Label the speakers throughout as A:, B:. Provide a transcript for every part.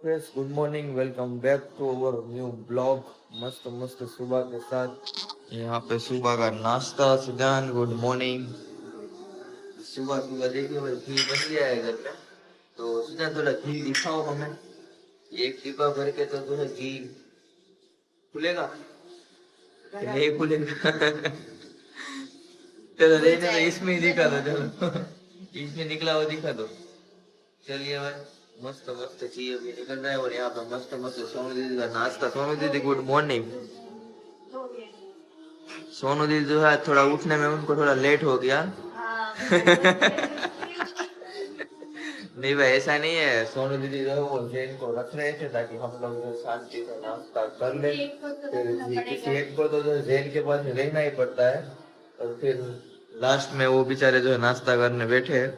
A: Friends good morning welcome back to our new blog मस्त मस्त सुबह के साथ। यहाँ पे सुबह का नाश्ता, सुजान गुड मॉर्निंग सुबह सुबह देखिए भाई, घी बन गया है घर में तो सुजान, थोड़ा घी दिखाओ हमें। एक डिब्बा भर के तो है घी खुलेगा नहीं खुलेगा चलो रहने दो इसमें ही दिखा दो, चलो। इसमें निकला हुआ दिखा दो। चलिए भाई। मस्त मस्त चीज़ अभी निकल रहा है और यहाँ पे मस्त मस्त सोनू दीदी का नाश्ता सोनू दीदी गुड मॉर्निंग सोनू दीदी जो है थोड़ा उठने में उनको थोड़ा लेट हो गया नहीं भाई ऐसा नहीं है सोनू दीदी जो है वो जैन को रख रहे थे ताकि हम लोग जो शांति से नाश्ता कर ले फिर किसी एक को तो जो जैन के पास रहना ही पड़ता है और फिर लास्ट में वो बेचारे जो है नाश्ता करने बैठे हैं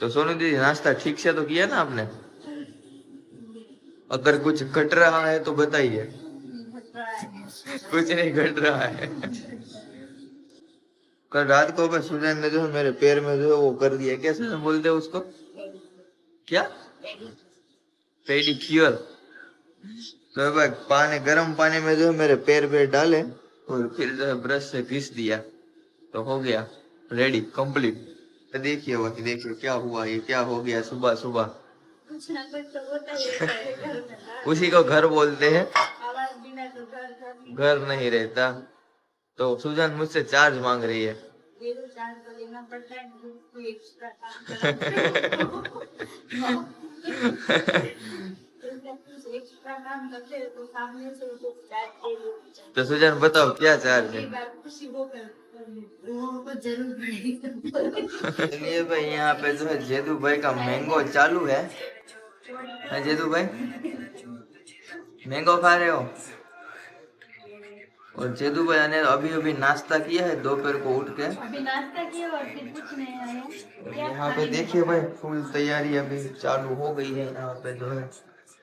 A: तो सोनू दीदी नाश्ता ठीक से तो किया ना आपने अगर कुछ घट रहा है तो बताइए। कुछ नहीं घट रहा है। कल रात को मैं सुजैन ने जो मेरे पैर में जो है वो कर दिया। कैसे बोलते उसको? क्या? पेडिक्योर। तो पानी, गर्म पानी में जो है, मेरे पैर पे डाले और फिर जो है, ब्रश से घिस दिया। तो हो गया। रेडी कंप्लीट तो देखिए भाई देखिए, क्या हुआ, ये क्या हो गया सुबह सुबह उसी को घर बोलते हैं।
B: घर नहीं
A: रहता। तो सुजन मुझसे चार्ज मांग रही है।
B: तो है तो हैं तो
A: तो सुजन बताओ क्या चार्ज है चलिए भाई यहाँ पे जो है जेदू भाई का मैंगो चालू है हाँ जेदू भाई मैंगो खा रहे हो और जेदू भाई ने अभी अभी नाश्ता किया है दोपहर को उठ के
B: अभी नाश्ता किया और फिर कुछ नहीं आया
A: यहाँ पे देखिए भाई फुल तैयारी अभी चालू हो गई है यहाँ पे जो है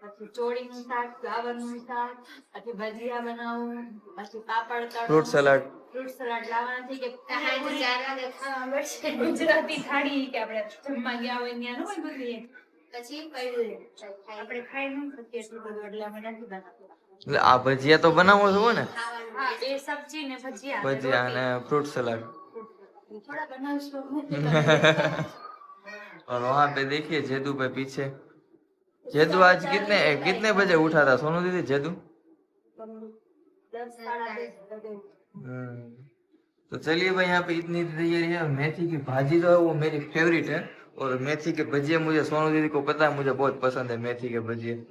B: પછી ચોળીનું શાક ફ્લાવરનું શાક પછી ભજીયા બનાવો પછી પાપડ તળો
A: फ्रूट सलाड
B: ફ્રૂટ સલાડ લાવવાના છે કે
C: હાજે ચાર વાગે ખાવા મળશે
B: ગુજરાતી થાળી કે આપણે જમવા ગયા હોય ત્યાં ન હોય બધું એ
C: પછી પડ્યું રહે. ખાઈ-
B: આપણે ખાઈ ન શકીએ એટલું બધું એટલે અમે નથી બનાવતા
A: એટલે આ ભજીયા તો બનાવો છો ને
C: ખાવાનું
B: હા બે સબ્જી ને ભજીયા અને
A: ભજીયા અને फ्रूट सलाड
B: રોટલી. થોડા બનાવશું નથી બનાવતા.
A: और वहाँ पे देखिए जेदू पे पीछे जेदू आज कितने कितने बजे उठा था? सोनू दीदी जेदू? हम्म। तो चलिए भाई यहाँ पे इतनी तैयारी है। मेथी की भाजी जो है वो मेरी फेवरेट है। और मेथी के भजिए मुझे सोनू दीदी को पता है मुझे बहुत पसंद है मेथी के भजिए।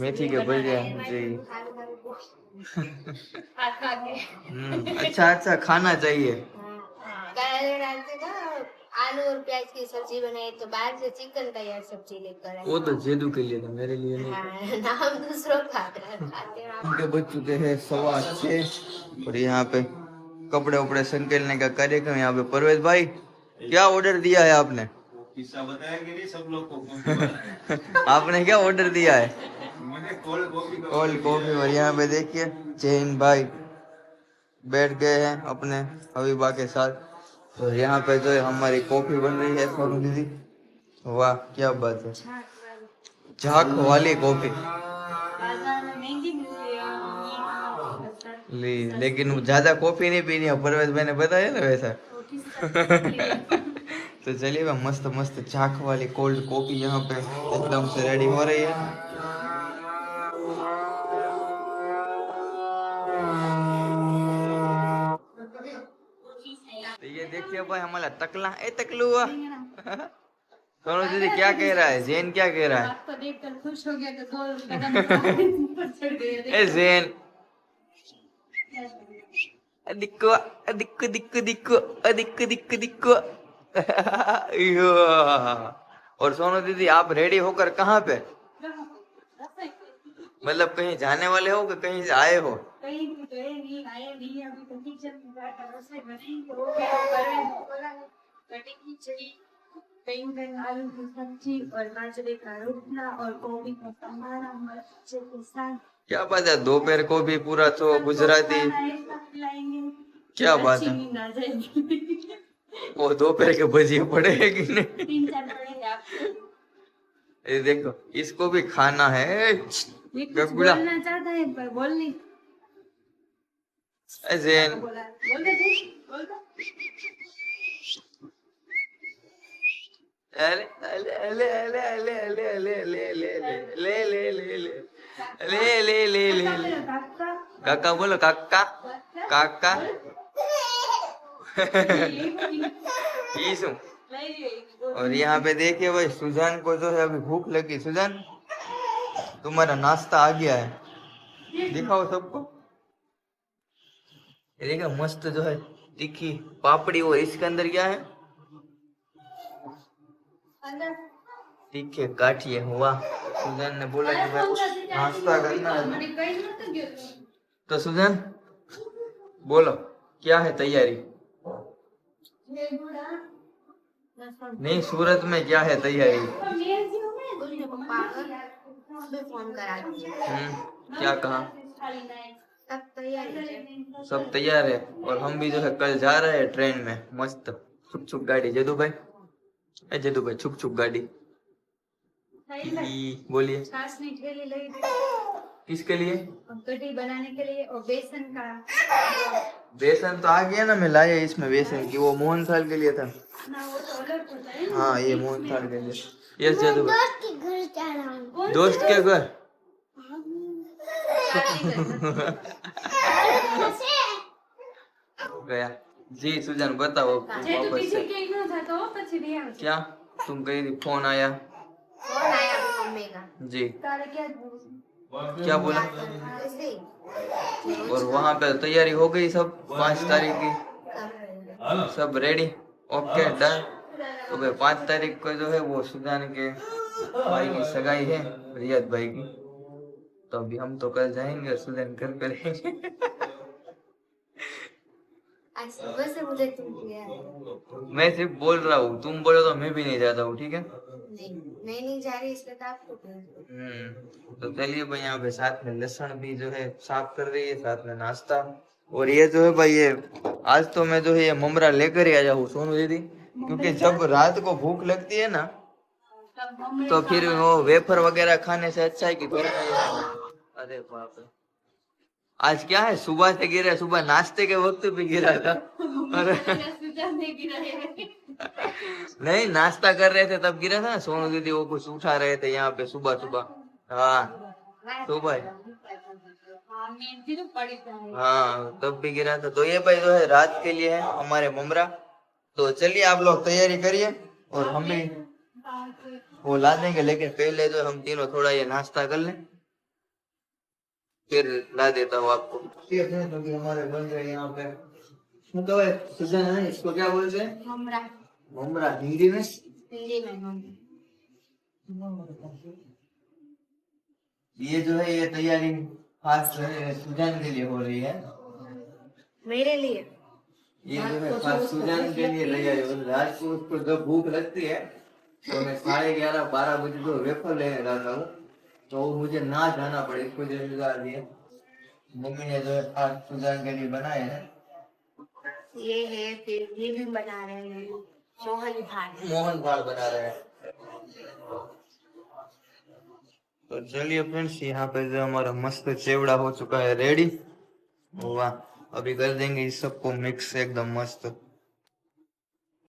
A: मेथी के भजिए जी। हम्म। अच्छा अच्छा खाना चाहिए।
C: हाँ। आलू और प्याज की सब्ज़ी बनाई तो बाहर से चिकन तैयार सब्ज़ी लेकर आए।
A: वो तो जेदू के लिए था मेरे लिए नहीं।
C: हाँ, नाम दूसरों का हैं।
A: उनके बज चुके हैं सवा छः और यहाँ पे कपड़े उपड़े संकेलने का कार्यक्रम यहाँ पे। परवेज भाई क्या ऑर्डर दिया है आपने?
D: किस्सा बताएँगे नहीं सब लोग को
A: आपने क्या ऑर्डर दिया है?
D: मैंने कोल्ड कॉफ़ी
A: कोल्ड कॉफ़ी और यहाँ पे देखिए जैन भाई। बैठ गए हैं अपने हबीबा के साथ। और यहाँ पे जो है हमारी कॉफ़ी बन रही है सोनू दीदी। वाह, क्या बात है। झाक वाली कॉफ़ी। ली, लेकिन ज़्यादा कॉफ़ी नहीं पीनी है, परवेज भाई ने बताया ना वैसा। तो चलिए मस्त मस्त झाक वाली कोल्ड कॉफ़ी यहाँ पे एकदम से रेडी हो रही है। देखिए हमारा तकला। ए तकलू सोनू दीदी क्या कह रहा है? जैन क्या कह रहा है?
B: आपको देखकर खुश हो गया तो कदम ऊपर चढ़ गए
A: ए जैन। दिक्को दिक्को दिक्को दिक्को। दिक्को दिक्को दिक्को। यो। और सोनू दीदी आप रेडी होकर कहाँ पे? मतलब कहीं जाने वाले हो कि कहीं से आए हो? क्या बात है? दोपहर को भी पूरा तो गुजराती। क्या बात है? वो दोपहर के भजिए पड़े कि नहीं
B: तीन चार पड़ेंगे।
A: ये देखो इसको भी खाना है।
B: बोलना चाहता है पर बोल नहीं
A: जैन
B: बोल दे तू,
A: ले ले ले ले ले ले ले ले ले
B: काका
A: बोलो काका काका और यहाँ पे देखिए भाई सुजान को जो है अभी भूख लगी सुजान तुम्हारा नाश्ता आ गया है दिखाओ सबको देखो मस्त जो है तीखी पापड़ी और इसके अंदर क्या है?
C: अंदर
A: तीखे गाठिए हुआ। सुजान ने बोला कि को नाश्ता करना है तो सुजान, बोलो, क्या है तैयारी? नहीं, सूरत में क्या है तैयारी? हम्म क्या कहा?
C: सब तैयारी है।
A: सब तैयार है। और हम भी जो है कल जा रहे हैं ट्रेन में। मस्त। छुप छुप गाड़ी। जदू भाई। ए जदू भाई छुक छुक गाड़ी। बोलिए। किसके लिए?
B: कढ़ी बनाने के लिए और बेसन का।
A: बेसन तो आ गया ना मैं लाया इसमें बेसन की। वो मोहन थाल के लिए था।
B: ना वो तो अलग होता है
A: हाँ ये मोहन थाल के लिए। यस जदू भाई।
C: के घर जा रहा हूँ।
A: दोस्त के घर? ગયા.
B: જી સુજાન
A: બતાવો. વાપસ ક્યાં? તું કઈ ફોન
C: આયા. ફોન આયા મમ્મી કા.
A: જી.
B: તારે ક્યાં
A: क्या बोला और वहाँ पे तैयारी हो गई सब पाँच तारीख की सब रेडी ओके डन तो भाई पाँच तारीख को जो है वो सुजान के भाई की सगाई है रियाज भाई की तो अभी हम तो कल जाएँगे उसे एंकर करेंगे
C: आज सुबह से मुझे तुम
A: मैं सिर्फ़ बोल रहा हूँ तुम बोलो तो मैं भी नहीं जाता हूँ ठीक है?
C: नहीं मैं नहीं जा रही इसलिए तो आपको
A: हम्म, तो चलिए भाई यहाँ पे साथ में लसन भी जो है साफ़ कर रही है साथ में नाश्ता। और ये जो है भाई ये आज तो मैं जो है ये ममरा लेकर ही आ जाऊँ सोनू दीदी। क्योंकि जब रात को भूख लगती है ना तो फिर वो वेफर वगैरह खाने से अच्छा है कि घर में अरे बाप आज क्या है? सुबह से गिरा, सुबह नाश्ते के वक्त भी गिरा था। नहीं, नाश्ता कर रहे थे, तब गिरा था सोनू दीदी वो कुछ उठा रहे थे यहाँ पे सुबह सुबह। हाँ सुबह हाँ तब भी गिरा था। तो ये भाई जो है, रात के लिए है हमारे ममरा। तो चलिए आप लोग तैयारी करिए और हमें वो ला देंगे लेकिन पहले जो हम तीनों थोड़ा ये नाश्ता कर लें। फिर ला देता हूँ आपको। तो हमारे बन रहे यहाँ पे। सुजन है इसको क्या बोलते हैं? हिंदी में
C: हिंदी में
A: ये जो है ये तैयारी खास सुजन के लिए हो रही है।
C: मेरे लिए?
A: ये जो है फास्ट सुजन के लिए तैयारी रात को उसको जब भूख लगती है तो मैं साढ़े ग्यारह बारह बजे जो वेफर लेने जाता हूँ। तो मुझे ना जाना पड़े इसको जो जिम्मेदार दिए मम्मी ने जो है खास सुजन के लिए बनाए हैं।
C: ये है फिर ये भी बना रहे हैं। मोहन भाग
A: मोहन थाल बना रहे हैं। तो चलिए फ्रेंड्स यहाँ पे जो हमारा मस्त चेवड़ा हो चुका है रेडी वाह अभी कर देंगे इस सबको मिक्स एकदम मस्त।